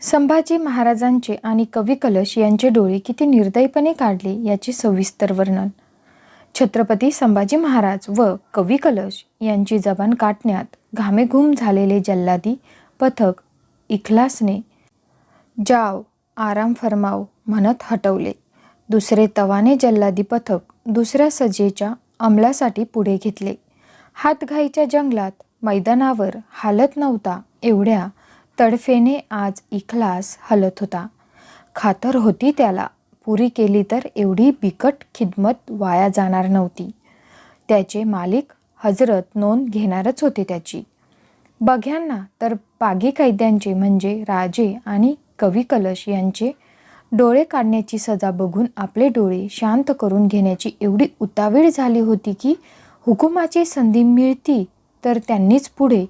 संभाजी महाराजांचे आणि कवी कलश यांचे डोळे किती निर्दयीपणे काढले याचे सविस्तर वर्णन. छत्रपती संभाजी महाराज व कवी कलश यांची जबान काटण्यात घामेघूम झालेले जल्लादी पथक इखलासने जाव आराम फरमाव म्हणत हटवले. दुसरे तवाने जल्लादी पथक दुसऱ्या सजेच्या अंमलासाठी पुढे घेतले. हातघाईच्या जंगलात मैदानावर हालत नव्हता एवढ्या तडफेने आज इखलास हलत होता. खातर होती त्याला. पुरी केली तर एवढी बिकट खिदमत वाया जाणार नव्हती. त्याचे मालिक हजरत नोंद घेणारच होते त्याची. बघ्यांना तर पागी कैद्यांचे म्हणजे राजे आणि कवी कलश यांचे डोळे काढण्याची सजा बघून आपले डोळे शांत करून घेण्याची एवढी उतावीळ झाली होती की हुकुमाची संधी मिळती तर त्यांनीच पुढे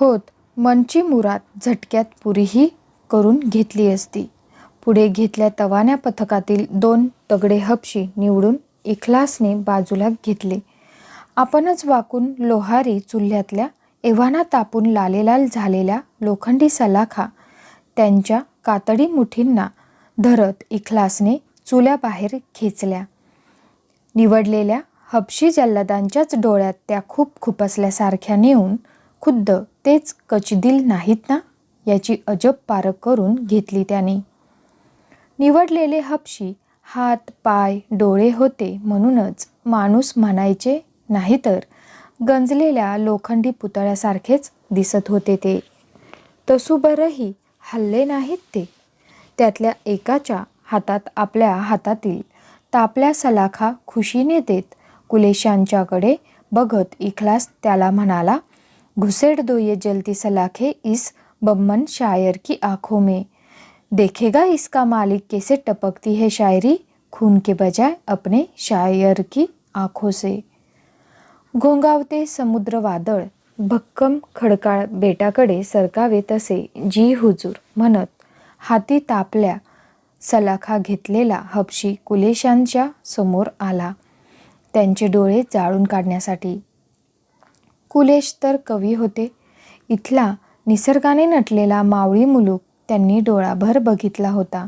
होत मनची मुराद झटक्यात पुरीही करून घेतली असती. पुढे घेतल्या तवान्या पथकातील दोन तगडे हपशी निवडून इखलासने बाजूला घेतले. आपणच वाकून लोहारी चुल्ह्यातल्या एव्हाना तापून लालेलाल झालेल्या लोखंडी सलाखा त्यांच्या कातडी मुठींना धरत इखलासने चुल्याबाहेर खेचल्या. निवडलेल्या हबशी जल्लादांच्याच डोळ्यात त्या खूप खुपसल्यासारख्या नेऊन खुद्द तेच कचदिल नाहीत ना? याची अजब पारख करून घेतली त्याने. निवडलेले हपशी हात पाय डोळे होते म्हणूनच माणूस म्हणायचे नाही तर गंजलेल्या लोखंडी पुतळ्यासारखेच दिसत होते ते. तसुबरही हल्ले नाहीत ते. त्यातल्या एकाच्या हातात आपल्या हातातील तापल्या सलाखा खुशीने देत कुलेशांच्याकडे बघत इखलास त्याला म्हणाला घुसेड दो ये जलती सलाखे इस बम्मन शायर की आंखों में। देखेगा इसका मालिक कैसे टपकती है शायरी खून के बजाय अपने शायर की आंखों से। घोंगावते समुद्र वादळ भक्कम खडकाळ बेटाकडे सरकावे तसे जी हुजूर म्हणत हाती तापल्या सलाखा घेतलेला हपशी कुलेशांच्या समोर आला. त्यांचे डोळे जाळून काढण्यासाठी कुलेश तर कवी होते. इथला निसर्गाने नटलेला मावळी मुलूक त्यांनी डोळाभर बघितला होता.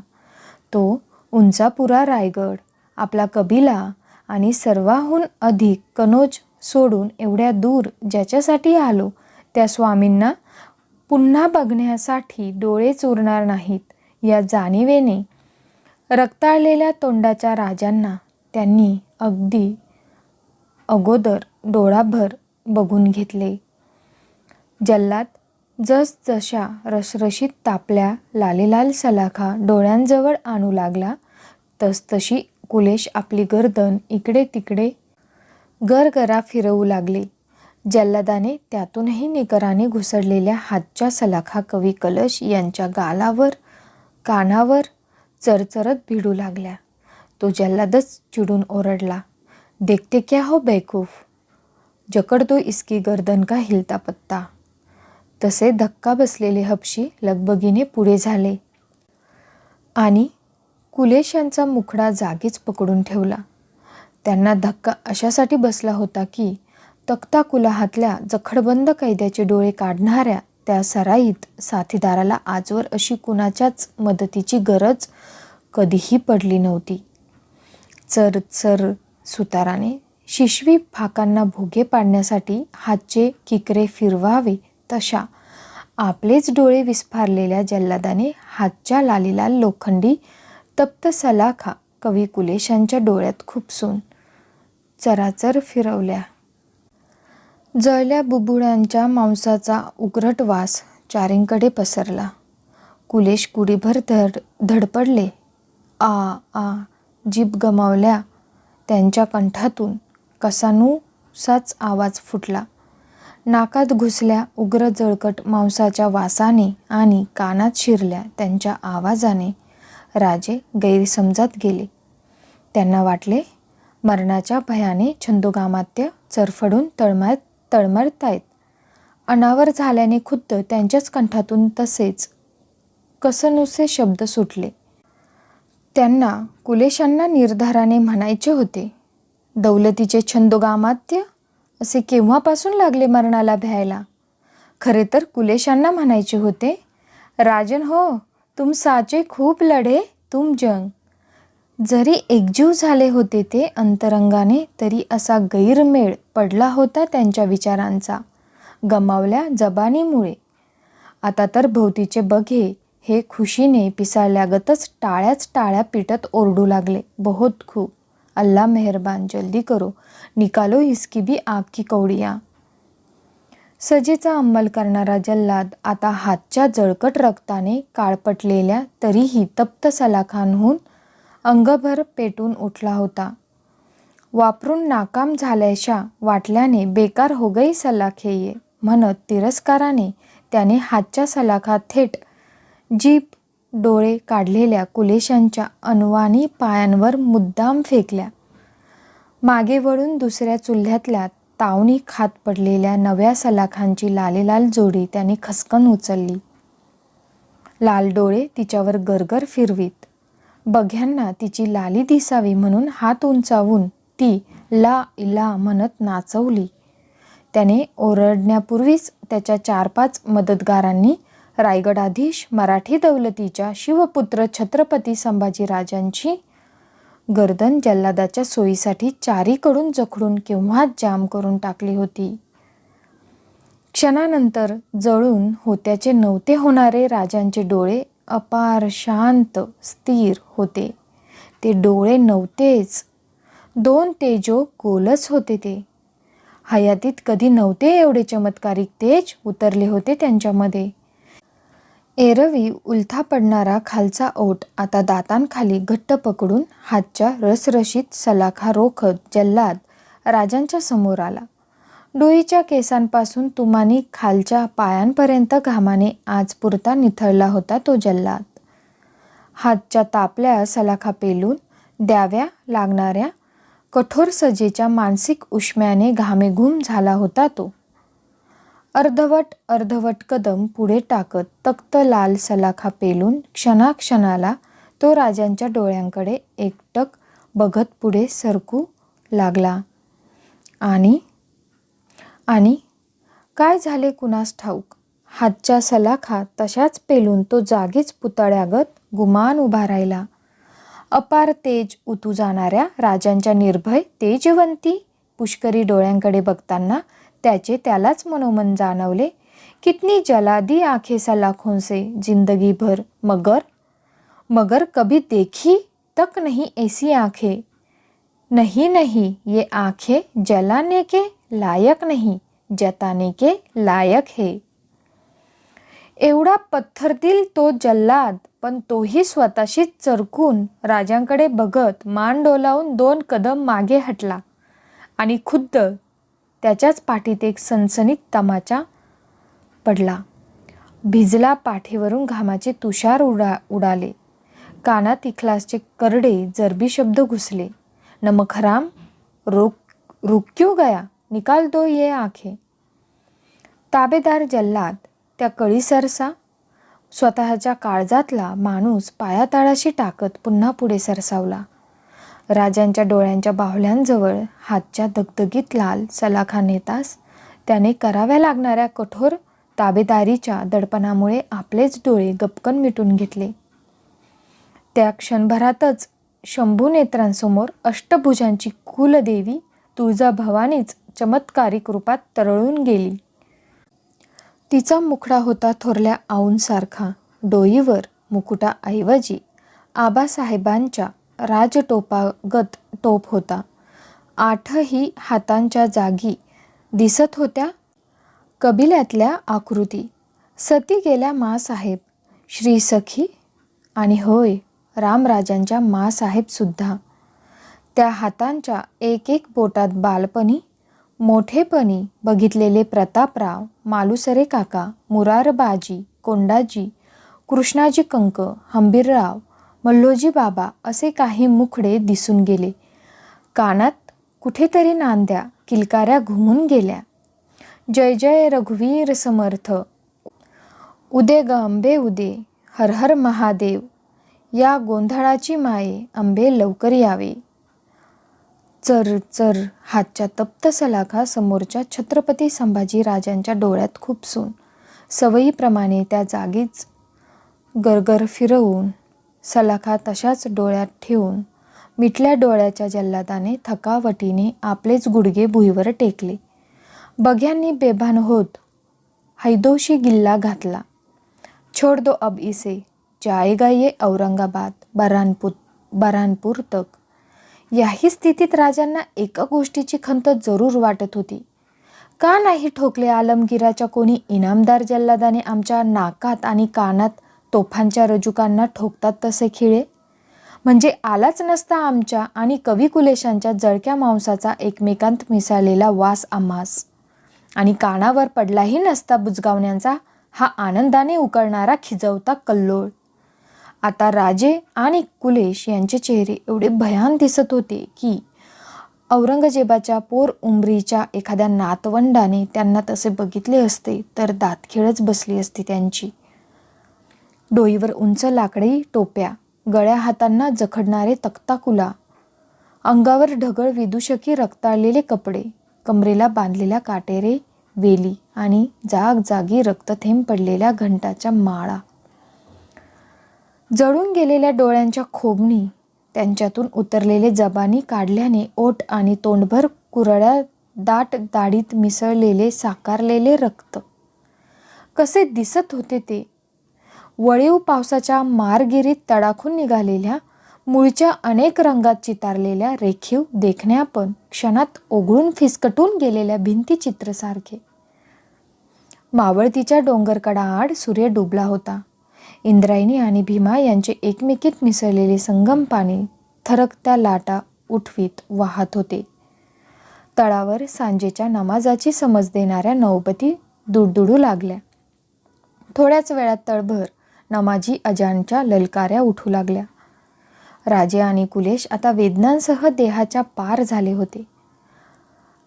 तो उंचापुरा रायगड आपला कबिला आणि सर्वाहून अधिक कनोज सोडून एवढ्या दूर ज्याच्यासाठी आलो त्या स्वामींना पुन्हा बघण्यासाठी डोळे चोरणार नाहीत या जाणीवेने रक्ताळलेल्या तोंडाच्या राजांना त्यांनी अगदी अगोदर डोळाभर बघून घेतले. जल्लाद जसजशा रसरशीत तापल्या लालेलाल सलाखा डोळ्यांजवळ आणू लागला तसतशी कुलेश आपली गर्दन इकडे तिकडे गरगरा फिरवू लागले. जल्लादाने त्यातूनही निकराने घुसडलेल्या हातच्या सलाखा कवी कलश यांच्या गालावर कानावर चरचरत भिडू लागल्या. तो जल्लादच चिडून ओरडला देखते क्या हो बेकूफ जकड तो इसकी गर्दन का हिलता पत्ता. तसे धक्का बसलेले हपशी लगबगीने पुढे झाले. आणि कुलेश यांचा मुखडा जागीच पकडून ठेवला. त्यांना धक्का अशासाठी बसला होता की तक्ता कुलाहातल्या जखडबंद कैद्याचे डोळे काढणाऱ्या त्या सराईत साथीदाराला आजवर अशी कुणाच्याच मदतीची गरज कधीही पडली नव्हती. चर चर सुताराने शिशवी फाकांना भोगे पाडण्यासाठी हातचे किकरे फिरवावे तशा. आपलेच डोळे विस्फारलेल्या जल्लादाने हातच्या लालीला लोखंडी तप्त सलाखा कवी कुलेशांच्या डोळ्यात खुपसून. चराचर फिरवल्या. जळल्या बुबुळांच्या मांसाचा उग्रट वास चारींकडे पसरला. कुलेश कुडीभर धड धडपडले. आ आ जीभ गमावल्या. त्यांच्या कंठातून कसानुसाच आवाज फुटला. नाकात घुसल्या उग्र जळकट मांसाच्या वासाने आणि कानात शिरल्या त्यांच्या आवाजाने राजे गैरसमजात गेले. त्यांना वाटले मरणाच्या भयाने छंदोगामात्य चरफडून तळमळ तळमळतायत. अनावर झाल्याने खुद्द त्यांच्याच कंठातून तसेच कसनुसे शब्द सुटले. त्यांना कुलेशांना निर्धाराने म्हणायचे होते दौलतीचे छंदोगामात्य असे केव्हापासून लागले मरणाला भ्यायला? खरे तर कुलेशांना म्हणायचे होते राजन हो तुम साचे खूप लढे तुम जंग. जरी एकजीव झाले होते ते अंतरंगाने तरी असा गैरमेळ पडला होता त्यांच्या विचारांचा गमावल्या जबानीमुळे. आता तर भोवतीचे बघे हे खुशीने पिसाळल्यागतच टाळ्याच टाळ्या पिटत ओरडू लागले बहुत खूप. अल्ला मेहरबान जल्दी करो. निकालो इसकी भी आग की कवडिया. सजेचा अंमल करणारा जल्लाद आता हातच्या जळकट रक्ताने काळपटलेल्या तरीही तप्त सलाखांहून अंगभर पेटून उठला होता. वापरून नाकाम झाल्याशा वाटल्याने बेकार हो गई सलाखे ये म्हणत तिरस्काराने त्याने हातच्या सलाखा थेट जीप डोळे काढलेल्या कुलेशांच्या अनवाणी पायांवर मुद्दाम फेकल्या. मागे वळून दुसऱ्या चुल्ह्यातल्या तावणी खात पडलेल्या नव्या सलाखांची लालेलाल जोडी त्याने खसकन उचलली. लाल डोळे तिच्यावर गरगर फिरवीत. बघ्यांना तिची लाली दिसावी म्हणून हात उंचावून ती ला इला म्हणत नाचवली. त्याने ओरडण्यापूर्वीच त्याच्या चार पाच मदतगारांनी रायगडाधीश मराठी दौलतीच्या शिवपुत्र छत्रपती संभाजीराजांची गर्दन जल्लादाच्या सोयीसाठी चारीकडून जखडून केव्हाच जाम करून टाकली होती? क्षणानंतर जळून होत्याचे नव्हते होणारे राजांचे डोळे अपार शांत स्थिर होते. ते डोळे नव्हतेच. दोन तेजो गोलच होते ते. हयातीत कधी नव्हते एवढे चमत्कारिक तेज उतरले होते त्यांच्यामध्ये. एरवी उलथा पडणारा खालचा ओठ आता दातांखाली घट्ट पकडून हातच्या रसरशीत सलाखा रोखत जल्लाद राजांच्या समोर आला. डोईच्या केसांपासून तुमानी खालच्या पायांपर्यंत घामाने आज पुरता निथळला होता तो जल्लाद. हातच्या तापल्या सलाखा पेलून द्याव्या लागणाऱ्या कठोर सजेच्या मानसिक उष्म्याने घामेघूम झाला होता तो. अर्धवट अर्धवट कदम पुढे टाकत तक्त लाल सलाखा पेलून क्षणाक्षणाला तो राजांच्या डोळ्यांकडे एकटक बघत पुढे सरकू लागला. आणि आणि काय झाले कुणास ठाऊक? हातच्या सलाखा तशाच पेलून तो जागीच पुतळ्यागत गुमान उभा राहिला. अपार तेज उतू जाणाऱ्या राजांच्या निर्भय तेजवंती पुष्करी डोळ्यांकडे बघताना त्याचे त्यालाच मनोमन जाणवले. कितनी जलादी आंखें सलाखों से जिंदगी भर मगर? मगर कभी देखी तक नहीं ऐसी आंखें? नहीं नहीं ये आंखें जलाने के लायक नहीं जताने के लायक है। एवढा पत्थरतील तो जल्लाद पण तोही स्वतःशीच चरकून राजांकडे बघत मान डोलावून दोन कदम मागे हटला आणि खुद्द त्याच्याच पाठीत एक सनसनीत तमाचा पडला. भिजला पाठीवरून घामाचे तुषार उडा उडाले. कानात इखलासचे करडे जरबी शब्द घुसले. नमखराम रोक रुक क्यों गया निकाल दो ये आखे. ताबेदार जल्लाद त्या कळी सरसा. स्वतःच्या काळजातला माणूस पायाताळाशी टाकत पुन्हा पुढे सरसावला. राजांच्या डोळ्यांच्या बाहुल्यांजवळ हातच्या दगदगीत लाल सलाखा नेतास त्याने कराव्या लागणाऱ्या कठोर ताबेदारीच्या दडपणामुळे आपलेच डोळे गपकन मिटून घेतले. त्या क्षणभरातच शंभू नेत्रांसमोर अष्टभुजांची कुलदेवी तुळजाभवानीच चमत्कारिक रूपात तरळून गेली. तिचा मुखडा होता थोरल्या आऊंसारखा डोईवर मुकुटाऐवजी आबासाहेबांच्या राजटोपागत टोप होता. आठही हातांच्या जागी दिसत होत्या. कबिल्यातल्या आकृती. सती गेल्या मासाहेब. श्री सखी आणि होय रामराजांच्या मासाहेबसुद्धा त्या हातांच्या एक एक बोटात बालपणी मोठेपणी बघितलेले प्रतापराव मालुसरे काका मुरारबाजी कोंडाजी कृष्णाजी कंक हंबीरराव मल्लोजी बाबा असे काही मुखडे दिसून गेले. कानात कुठेतरी नांद्या किलकाऱ्या घुमून गेल्या. जय जय रघुवीर समर्थ. उदे ग अंबे उदे हर हर महादेव. या गोंधळाची माये अंबे लवकर यावे. चर चर हातच्या तप्त सलाखा समोरच्या छत्रपती संभाजी राजांच्या डोळ्यात खूपसून. सवयीप्रमाणे त्या जागीच गरगर फिरवून सलाखा तशाच डोळ्यात ठेवून मिटल्या डोळ्याच्या जल्लादाने थकावटीने आपलेच गुडघे भुईवर टेकले. बघ्यांनी बेभान होत हैदोशी गिल्ला घातला. छोड़ दो अब इसे जाएगा ये औरंगाबाद बरानपूर बरानपूर तक. याही स्थितीत राजांना एका गोष्टीची खंत जरूर वाटत होती. का नाही ठोकले आलमगिराच्या कोणी इनामदार जल्लादाने आमच्या नाकात आणि कानात तोफांच्या रजुकांना ठोकतात तसे खिळे? म्हणजे आलाच नसता आमच्या आणि कवी कुलेशांच्या जळक्या मांसाचा एकमेकांत मिसळलेला वास आम्हास. आणि कानावर पडलाही नसता बुजगावण्यांचा हा आनंदाने उकळणारा खिजवता कल्लोळ. आता राजे आणि कुलेश यांचे चेहरे एवढे भयान दिसत होते की औरंगजेबाच्या पोर उमरीच्या एखाद्या नातवंडाने त्यांना तसे बघितले असते तर दातखिळच बसली असती त्यांची. डोईवर उंच लाकडी टोप्या गळ्या हातांना जखडणारे तक्ताकुला अंगावर ढगळ विदूषकी रक्ताळलेले कपडे कमरेला बांधलेल्या काटेरे वेली आणि जागजागी रक्तथेंब पडलेल्या घंटाच्या माळा. जळून गेलेल्या डोळ्यांच्या खोबणी त्यांच्यातून उतरलेले जबानी काढल्याने ओठ आणि तोंडभर कुरळ्या दाट दाढीत मिसळलेले साकारलेले रक्त. कसे दिसत होते ते? वळीव पावसाच्या मारगिरीत तडाखून निघालेल्या मूळच्या अनेक रंगात चितारलेल्या रेखीव देखण्या पण क्षणात ओघळून फिसकटून गेलेल्या भिंतीचित्रसारखे मावळतीच्या डोंगरकडाआड सूर्य डुबला होता. इंद्रायणी आणि भीमा यांचे एकमेकीत मिसळलेले संगम पाणी थरकत्या लाटा उठवीत वाहत होते. तळावर सांजेच्या नमाजाची समज देणाऱ्या नौबती दुडदुडू लागल्या. थोड्याच वेळात तळभर नमाजी अजानच्या ललकाऱ्या उठू लागल्या. राजे आणि कुलेश आता वेदनांसह देहाच्या पार झाले होते.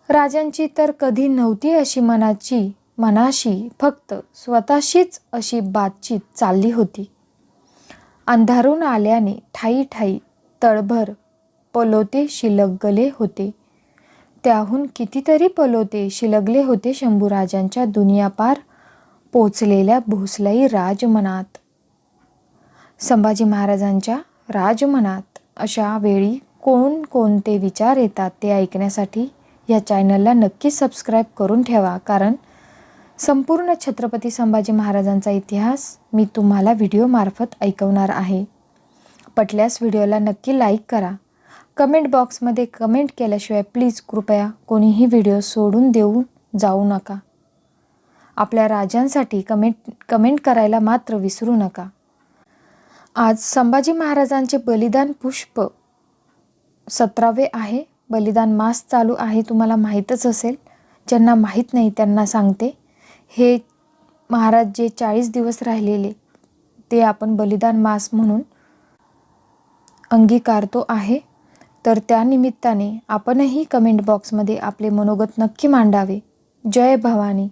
राजांची तर कधी नव्हती अशी मनाची मनाशी फक्त स्वतःशीच अशी बातचीत चालली होती. अंधारून आल्याने ठाई ठाई तळभर पलोते शिलगले होते. त्याहून कितीतरी पलोते शिलगले होते शंभूराजांच्या दुनियापार पोचलेल्या भोसलाई राजमनात. संभाजी महाराजांच्या राजमनात अशा वेळी कोण कोणते विचार येतात ते ऐकण्यासाठी या चॅनलला नक्की सबस्क्राईब करून ठेवा. कारण संपूर्ण छत्रपती संभाजी महाराजांचा इतिहास मी तुम्हाला व्हिडिओमार्फत ऐकवणार आहे. पटल्यास व्हिडिओला नक्की लाईक करा. कमेंट बॉक्समध्ये कमेंट केल्याशिवाय प्लीज कृपया कोणीही व्हिडिओ सोडून देऊ जाऊ नका. आपल्या राजांसाठी कमेंट कमेंट करायला मात्र विसरू नका. आज संभाजी महाराजांचे बलिदान पुष्प सतरावे आहे. बलिदान मास चालू आहे तुम्हाला माहीतच असेल. ज्यांना माहीत नाही त्यांना सांगते. हे महाराज जे चाळीस दिवस राहिलेले ते आपण बलिदान मास म्हणून अंगीकारतो आहे. तर त्यानिमित्ताने आपणही कमेंट बॉक्समध्ये आपले मनोगत नक्की मांडावे. जय भवानी.